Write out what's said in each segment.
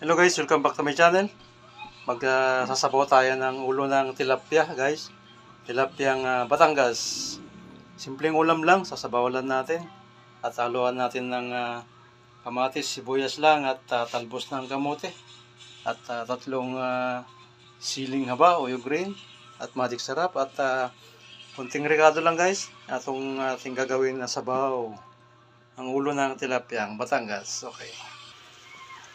Hello guys, welcome back to my channel. Magsasabaw tayo ng ulo ng tilapia guys. Tilapiang ah, Batangas. Simpleng ulam lang, sasabawan natin. At haluan natin ng ah, kamatis, sibuyas lang at ah, talbos ng kamote. At ah, tatlong ah, siling haba o yung green. At magic sarap. At ah, kunting regado lang guys. Atong ating gagawin na sabaw. Ang ulo ng tilapiang Batangas. Okay.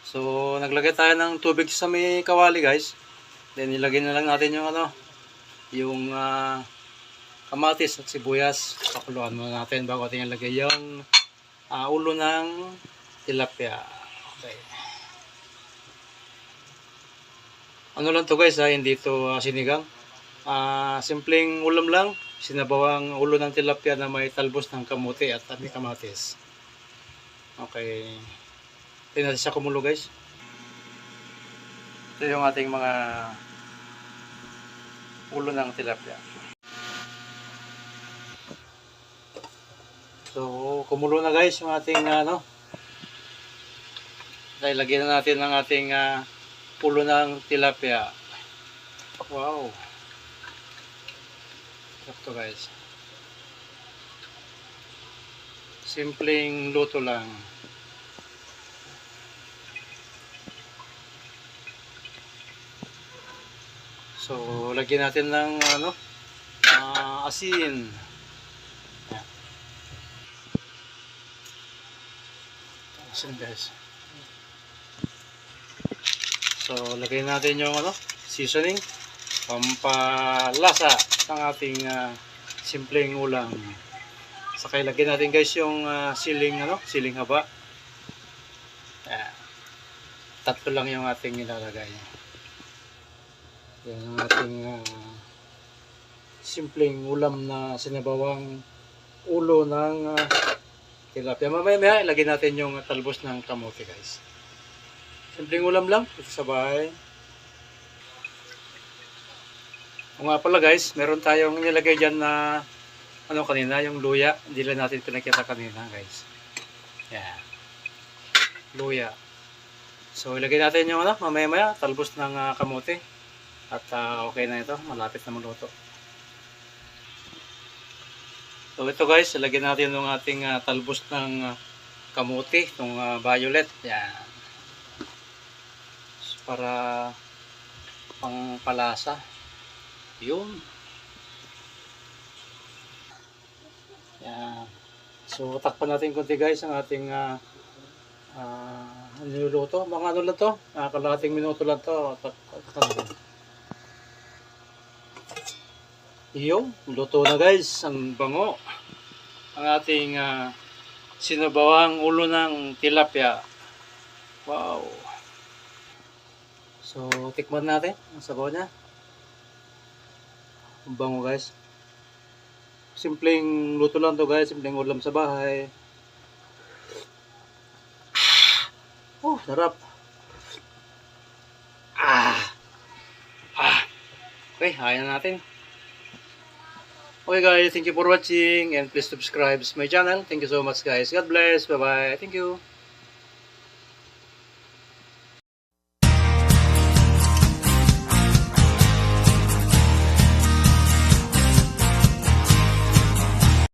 So, naglagay tayo ng tubig sa may kawali, guys. Then, ilagay na lang natin yung ano, yung ah, kamatis at sibuyas. Pakuluan muna natin bago natin ilagay yung ah, ulo ng tilapia. Okay. Ano lang to guys, ha? hindi to ah, sinigang. Ah, simpleng ulam lang. Sinabawang ulo ng tilapia na may talbos ng kamuti at kamatis. Okay. Tingnan siya kumulo guys. Ito yung ating mga ulo ng tilapia. So, kumulo na guys yung ating ano. Dahil lagyan na natin ng ating ah, ulo ng tilapia. Wow. Sarap to guys. Simpleng luto lang. So, lagyan natin ng ano, ah, asin. Yan. Asin guys. So, lagyan natin yung ano, seasoning, pampalasa ng ating ah, simpleng ulam. Saka ilagyan natin guys yung ah, siling ano, siling haba. Yan. Tatlo lang yung ating ilalagay. Yan ang ating ah, simpleng ulam na sinabawang ulo ng ah, tilapia. Mamaya maya ilagay natin yung talbos ng kamote guys. Simpleng ulam lang dito sa bahay. O nga pala guys, meron tayong nilagay dyan na ano kanina, yung luya. Hindi lang natin pinakita kanina guys. Yan. Luya. So ilagay natin yung ano, mamaya maya, talbos ng ah, kamote. At ah, okay na ito, malapit na maluto. So ito guys, ilagay natin yung ating ah, talbos ng ah, kamote, itong ah, violet. Yan. So, para pangpalasa. Yun. Yan. So takpan natin konti guys ang ating ah, ah, niluluto. Mga ano lang to? Ah, kalahating minuto lang to. Tak- natin. Iyo, luto na guys, ang bango. Ang ating ah, sinabawang ulo ng tilapia. Wow. So, tikman natin ang sabaw niya. Ang bango guys. Simpleng luto lang to guys, simpleng ulam sa bahay. Oh, sarap. Ah. Ah. Okay, hayan na natin. Okay guys, thank you for watching and please subscribe to my channel. Thank you so much guys. God bless. Bye bye. Thank you.